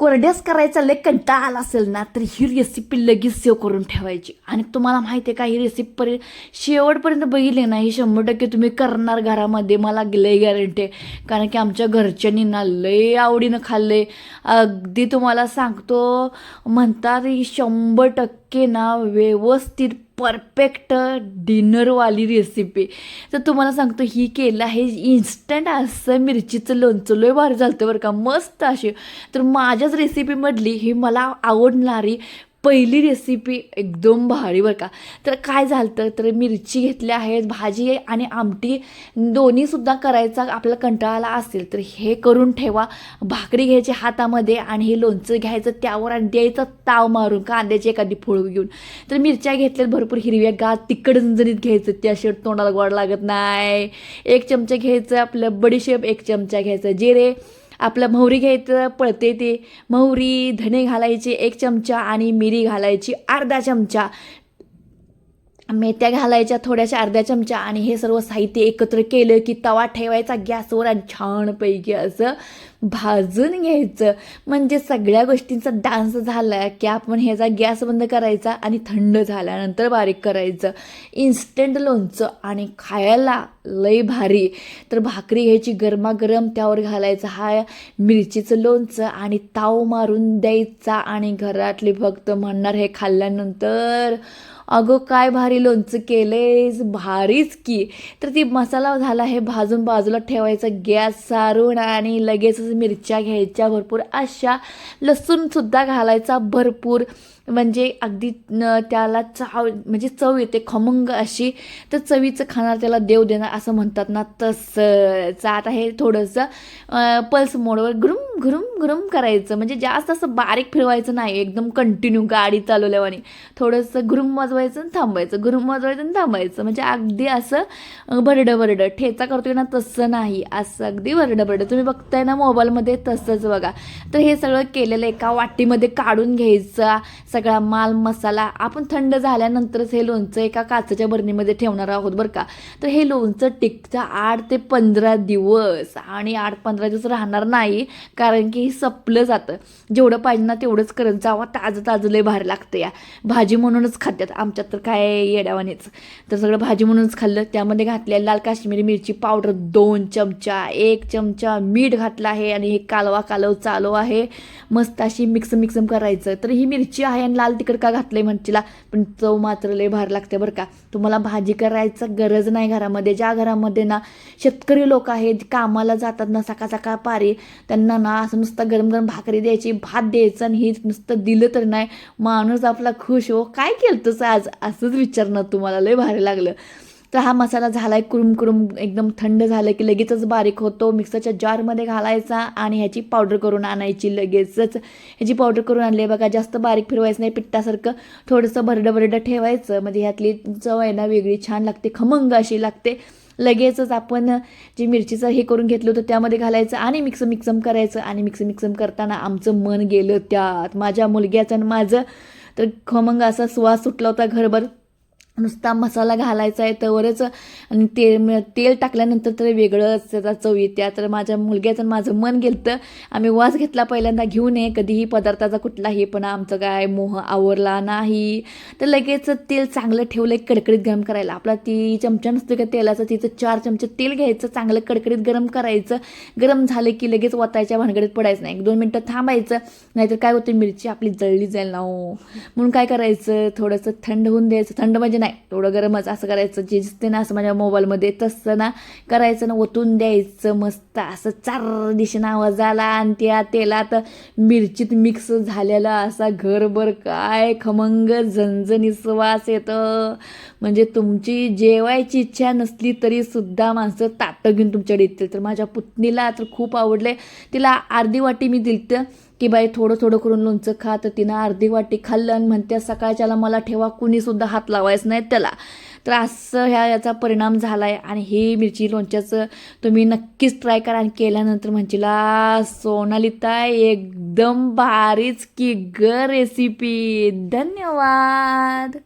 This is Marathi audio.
कोरड्यास करायचा लय कंटाळा आला असेल ना तर ही रेसिपी लगेच सेव्ह करून ठेवायची. आणि तुम्हाला माहिती आहे का ही रेसिपी पर्यंत शेवटपर्यंत बघितली ना ही शंभर टक्के तुम्ही करणार घरामध्ये मला लय गॅरंटी आहे. कारण की आमच्या घरच्यांनी ना लय आवडीनं खाल्ले अगदी तुम्हाला सांगतो म्हणतात ही शंभर टक्के ना व्यवस्थित परफेक्ट डिनरवाली रेसिपी तर तुम्हाला सांगतो ही केलं आहे इन्स्टंट असं मिरचीचं लोणचं. लय भारी झालं बरं का. मस्त अशी. तर माझ्याच रेसिपीमधली ही मला आवडणारी पहिली रेसिपी एकदम भारी बरं का. तर काय झालं तर मिरची घेतल्या आहेत भाजी आणि आमटी दोन्हीसुद्धा करायचा आपल्याला कंटाळाला असेल तर हे करून ठेवा. भाकरी घ्यायची हातामध्ये आणि हे लोणचं घ्यायचं त्यावर आणि द्यायचं ताव मारून कांद्याची एखादी फोळ घेऊन. तर मिरच्या घेतल्यात भरपूर हिरव्या गात तिकड झणझणीत घ्यायचं त्या शेट तोंडाला गोड लागत नाही. एक चमचा घ्यायचं आपलं बडीशेप एक चमचा घ्यायचं जिरे. आपलं मोहरी घ्यायचं पळते ते. मोहरी धणे घालायचे एक चमचा आणि मिरी घालायची अर्धा चमचा. मेथ्या घालायच्या थोड्याशा अर्ध्या चमचा आणि हे सर्व साहित्य एकत्र केलं की तवा ठेवायचा गॅसवर आणि छानपैकी असं भाजून घ्यायचं. म्हणजे सगळ्या गोष्टींचा डान्स झाला की आपण ह्याचा गॅस बंद करायचा आणि थंड झाल्यानंतर बारीक करायचं. इन्स्टंट लोणचं आणि खायला लय भारी. तर भाकरी घ्यायची गरमागरम त्यावर घालायचं हा मिरचीचं लोणचं आणि ताव मारून द्यायचा आणि घरातले फक्त म्हणणार हे खाल्ल्यानंतर अगं काय भारी लोणचं केलेस भारीच की. तर ती मसाला झाला हे भाजून बाजूला ठेवायचा गॅस सारून आणि लगेचच मिरच्या घ्यायच्या भरपूर. अशा लसूणसुद्धा घालायचा भरपूर. म्हणजे अगदी त्याला चाव म्हणजे चव येते खमंग अशी. तर चवीचं खाणार त्याला देव देणार असं म्हणतात ना तसंच. आता हे थोडंसं पल्स मोडवर घुरुम घुरुम घुरुम करायचं. म्हणजे जास्त असं बारीक फिरवायचं नाही. एकदम कंटिन्यू गाडी चालवल्यावानी. थोडंसं घुरुम वाजवायचं आणि थांबायचं. घुरुम वाजवायचं आणि थांबायचं. म्हणजे अगदी असं भरडं भरडं ठेचा करतोय ना तसं नाही. असं अगदी भरडं भरडं तुम्ही बघताय ना मोबाईलमध्ये तसंच बघा. तर हे सगळं केलेलं एका वाटीमध्ये काढून घ्यायचं. सगळा माल मसाला आपण थंड झाल्यानंतरच हे लोणचं एका काचेच्या बरणीमध्ये ठेवणार आहोत बरं का? तर हे लोणचं टिकतं आठ ते पंधरा दिवस आणि आठ पंधरा दिवस राहणार नाही कारण की हे सपलं जातं. जेवढं पाहिजे ना तेवढंच करत जावा. ताजं ताजं लय भारी लागतं या. भाजी म्हणूनच खात्यात. आमच्यात तर काय येड्यावानेच. तर सगळं भाजी म्हणूनच खाल्लं. त्यामध्ये घातल्या लाल काश्मीरी मिरची पावडर दोन चमचा एक चमचा मीठ घातलं आहे आणि हे कालवा कालव चालू आहे. मस्त अशी मिक्स मिक्स करायचं. तर ही मिरची आहे आणि लाल तिखट का घातलंय म्हणतीला? पण चव मात्र लय भार लागते बरं का. तुम्हाला भाजी करायचं गरज नाही घरामध्ये. ज्या घरामध्ये ना शेतकरी लोक आहेत कामाला जातात ना सकाळ सकाळ पारी त्यांना ना असं नुसतं गरम गरम भाकरी द्यायची भात द्यायचं आणि हे नुसतं दिलं तर नाही. माणूस आपला खुश हो. काय केलं तसं आज? असंच विचारणं तुम्हाला लय भारी लागलं. तर हा मसाला झालाय कुरुम कुरुम एकदम थंड झालं की लगेचच बारीक होतो. मिक्सरच्या जारमध्ये घालायचा आणि ह्याची पावडर करून आणायची लगेचच. ह्याची पावडर करून आणली बघा जास्त बारीक फिरवायचं नाही पिठ्ठासारखं थोडंसं भरडं भरडं ठेवायचं. म्हणजे ह्यातली चव आहे ना वेगळी छान लागते खमंग अशी लागते. लगेचच आपण जे मिरचीचं हे करून घेतलं होतं त्यामध्ये घालायचं आणि मिक्स मिक्सम करायचं. आणि मिक्स मिक्सम करताना आमचं मन गेलं त्यात. माझ्या मुलग्याचं आणि माझं. तर खमंग असा सुवास सुटला होता घरभर. नुसता मसाला घालायचा आहे तरच आणि तेल तेल टाकल्यानंतर तर वेगळंच त्याचा चव येते. तर माझ्या मुलग्याचं आणि माझं मन गेलं तर आम्ही वास घेतला पहिल्यांदा घेऊन ये कधीही पदार्थाचा कुठलाही पण आमचं काय मोह आवरला नाही. तर लगेच तेल चांगलं ठेवलं कडकडीत गरम करायला. आपला ती चमचा नसतो का तेलाचं तिचं चार चमचे तेल घ्यायचं चांगलं कडकडीत गरम करायचं. गरम झालं की लगेच वतायच्या भानगडीत पडायचं नाही. एक दोन मिनटं थांबायचं नाहीतर काय होतं मिरची आपली जळली जाईल ना हो. म्हणून काय करायचं थोडंसं थंड होऊन द्यायचं. थंड म्हणजे नाही. थोडं गरमच असं करायचं जे दिसते ना असं माझ्या मोबाईलमध्ये तसं ना करायचं ना ओतून द्यायचं मस्त. असं चार दिशेनं आवाज आला आणि त्या तेलात मिरचीत मिक्स झालेला असा घरभर काय खमंग झणझणीत वास येतं. म्हणजे तुमची जेवायची इच्छा नसली तरी सुद्धा माणसं ताप घेऊन तुमच्याकडे येतील. तर माझ्या पुतणीला तर खूप आवडले तिला अर्धी वाटी मी दिलतं की बाई थोडं थोडं करून लोणचं खा. तर तिनं अर्धी वाटी खाल्लं आणि म्हणते सकाळच्याला मला ठेवा कुणीसुद्धा हात लावायचं नाही त्याला. तर असं ह्या याचा परिणाम झाला आहे आणि हे मिरची लोणच्याचं तुम्ही नक्कीच ट्राय करा आणि केल्यानंतर म्हणशीला सोनालिता एकदम भारीच की ग रेसिपी धन्यवाद.